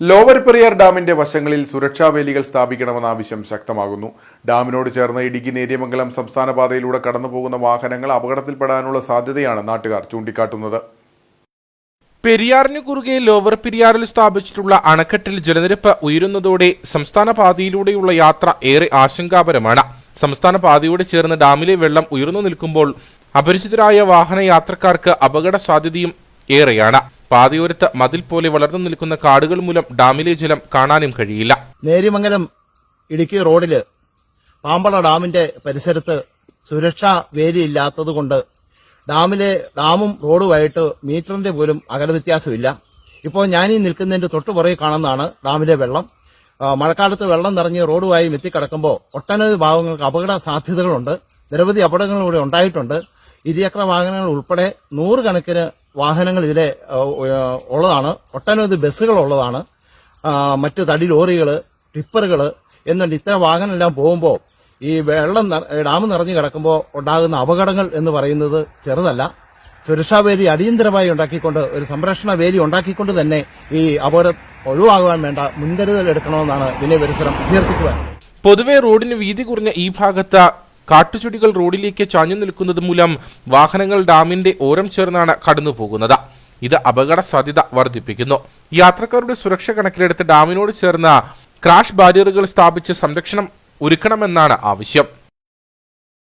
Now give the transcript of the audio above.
Lower Periyar ഡാമിന്റെ വശങ്ങളിൽ സുരക്ഷാ വേലികൾ സ്ഥാപിക്കണമെന്ന ആവശ്യം ശക്തമാകുന്നു. ഡാമിനോട് ചേർന്ന് ഇടുക്കി നേര്യമംഗലം സംസ്ഥാന പാതയിലൂടെ കടന്നുപോകുന്ന വാഹനങ്ങൾ അപകടത്തിൽപ്പെടാനുള്ള സാധ്യതയാണ് നാട്ടുകാർ ചൂണ്ടിക്കാട്ടുന്നത്. പെരിയാറിന് കുറുകെ ലോവർ പെരിയാറിൽ സ്ഥാപിച്ചിട്ടുള്ള അണക്കെട്ടിൽ ജലനിരപ്പ് ഉയരുന്നതോടെ സംസ്ഥാന പാതയിലൂടെയുള്ള യാത്ര ഏറെ ആശങ്കാപരമാണ്. സംസ്ഥാന പാതയോട് ചേർന്ന് ഡാമിലെ വെള്ളം ഉയർന്നു നിൽക്കുമ്പോൾ അപരിചിതരായ വാഹന യാത്രക്കാർക്ക് അപകട സാധ്യതയും ഏറെയാണ്. പാതയോരത്ത് മതിൽ പോലെ വളർന്നു നിൽക്കുന്ന കാടുകൾ മൂലം ഡാമിലെ ജലം കാണാനും കഴിയില്ല. നേരിമംഗലം ഇടുക്കി റോഡിൽ പാമ്പള ഡാമിന്റെ പരിസരത്ത് സുരക്ഷാ വേലിയില്ലാത്തത് കൊണ്ട് ഡാമിലെ ഡാമും റോഡുമായിട്ട് മീറ്ററിന്റെ പോലും അകല വ്യത്യാസമില്ല. ഇപ്പോൾ ഞാൻ ഈ നിൽക്കുന്നതിന്റെ തൊട്ടു പുറകെ കാണുന്നതാണ് ഡാമിലെ വെള്ളം. മഴക്കാലത്ത് വെള്ളം നിറഞ്ഞ് റോഡുമായി എത്തിക്കിടക്കുമ്പോൾ ഒട്ടനവധി ഭാഗങ്ങൾക്ക് അപകട സാധ്യതകളുണ്ട്. നിരവധി അപകടങ്ങൾ ഇവിടെ ഉണ്ടായിട്ടുണ്ട്. ഇരുചക്ര വാഹനങ്ങൾ ഉൾപ്പെടെ നൂറുകണക്കിന് വാഹനങ്ങൾ ഇതിലെ ഉള്ളതാണ്. ഒട്ടനവധി ബസ്സുകൾ ഉള്ളതാണ്. മറ്റ് തടി ലോറികൾ ടിപ്പറുകൾ എന്നുണ്ട് ഇത്തരം വാഹനമെല്ലാം പോകുമ്പോൾ ഈ വെള്ളം ഡാം നിറഞ്ഞു കിടക്കുമ്പോൾ ഉണ്ടാകുന്ന അപകടങ്ങൾ എന്ന് പറയുന്നത് ചെറുതല്ല. സുരക്ഷാ വേലി അടിയന്തരമായി ഉണ്ടാക്കിക്കൊണ്ട് ഒരു സംരക്ഷണ വേലി ഉണ്ടാക്കിക്കൊണ്ട് തന്നെ ഈ അപകടം ഒഴിവാകുവാൻ വേണ്ട മുൻകരുതൽ എടുക്കണമെന്നാണ് വിനയ പരിസരം അഭ്യർത്ഥിക്കുവാൻ. പൊതുവെ റോഡിന് വീതി കുറഞ്ഞ ഈ ഭാഗത്ത് കാട്ടുചെടികൾ റോഡിലേക്ക് ചാഞ്ഞു നിൽക്കുന്നത് മൂലം വാഹനങ്ങൾ ഡാമിന്റെ ഓരം ചേർന്നാണ് കടന്നുപോകുന്നത്. ഇത് അപകട സാധ്യത വർദ്ധിപ്പിക്കുന്നു. യാത്രക്കാരുടെ സുരക്ഷ കണക്കിലെടുത്ത് ഡാമിനോട് ചേർന്ന ക്രാഷ് ബാരിയറുകൾ സ്ഥാപിച്ച് സംരക്ഷണം ഒരുക്കണമെന്നാണ് ആവശ്യം.